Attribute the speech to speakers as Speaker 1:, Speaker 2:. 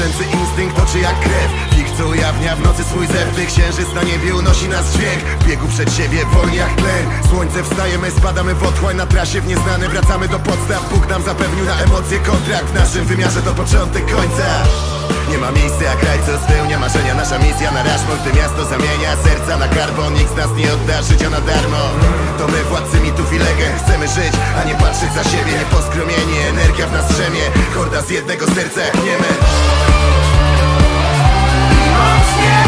Speaker 1: Zwierzęcy instynkt oczy jak krew. Co ujawnia w nocy swój zew Gdy księżyc na niebie unosi nas dźwięk. W biegu przed siebie wolni jak tlen. Słońce wstaje, my spadamy w otchłań Na trasie w nieznane. Wracamy do podstaw Bóg nam zapewnił na emocje kontrakt. W naszym wymiarze to początek końca. Nie ma miejsca jak kraj, co spełnia marzenia. Nasza misja na Rushmore, gdy miasto zamienia Serca na karbon, nikt z nas nie odda życia na darmo. To my władcy mitów i legend. Chcemy żyć, a nie patrzeć za siebie. Nieposkromieni, energia w nas drzemie. Horda z jednego serca jak niemy
Speaker 2: yeah.